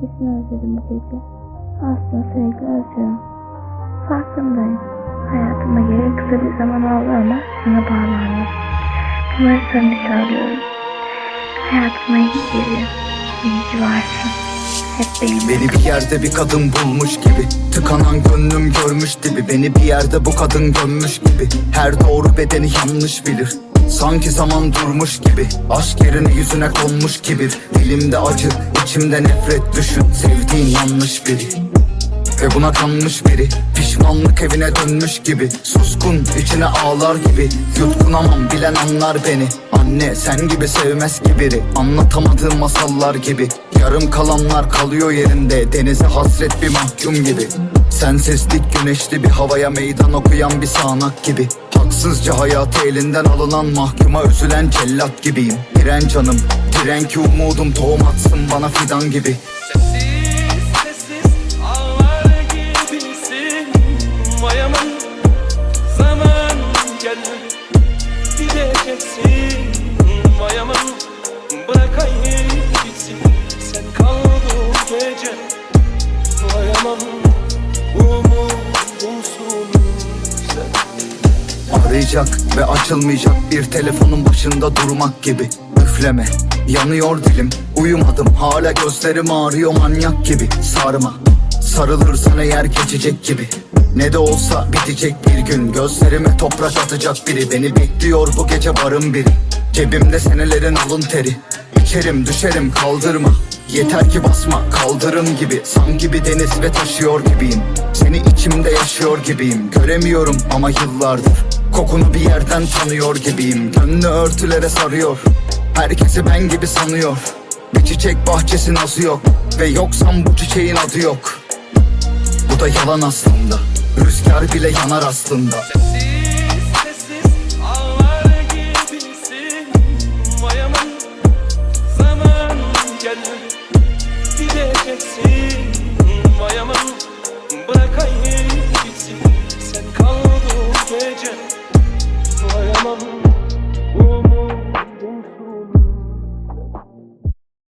Kesin özledim bu gece. Aslında sürekli özlüyorum. Farkındayım. Hayatıma geri kısa bir zaman oldu ama sana bağlandım. Bunları sana söylüyorum. Hayatıma iyi geliyor. İyi ki varsın. Beni bir yerde bir kadın bulmuş gibi Tıkanan gönlüm görmüş dibi Beni bir yerde bu kadın gömmüş gibi Her doğru bedeni yanlış bilir Sanki zaman durmuş gibi Aşk yerine yüzüne konmuş kibir Dilimde acı, içimde nefret düşün. Sevdiğin yanlış biri. Ve buna kanmış biri. Pişmanlık evine dönmüş gibi. Suskun içine ağlar gibi. Yutkunamam bilen anlar beni. Anne sen gibi sevmez ki biri. Anlatamadığım masallar gibi. Yarım kalanlar kalıyor yerinde. Denize hasret bir mahkum gibi. Sensizlik güneşli bir havaya meydan okuyan bir sağanak gibi. Haksızca hayatı elinden alınan mahkuma üzülen cellat gibiyim. Diren canım, diren ki umudum tohum atsın bana fidan gibi. Sessiz sessiz ağlar gibisin. Vay aman zaman geldi Gideceksin Vay aman bırakayım gitsin. Sen kal bu gece Vay aman umudumsun sen. Arayacak ve açılmayacak bir telefonun başında durmak gibi Üfleme, yanıyor dilim Uyumadım. Hala gözlerim ağrıyor manyak gibi. Sarma, sarılırsan eğer geçecek gibi. Ne de olsa bitecek bir gün. Gözlerime toprak atacak biri. Beni bekliyor bu gece barın biri. Cebimde senelerin alın teri. İçerim düşerim kaldırma. Yeter ki basma kaldırım gibi. Sanki bir deniz ve taşıyor gibiyim. Seni içimde yaşıyor gibiyim. Göremiyorum ama yıllardır. Kokunu bir yerden tanıyor gibiyim. Gönlü örtülere sarıyor Herkesi ben gibi sanıyor. Bir çiçek bahçesi nazı yok. Ve yoksam bu çiçeğin adı yok. Bu da yalan aslında. Rüzgar bile yanar aslında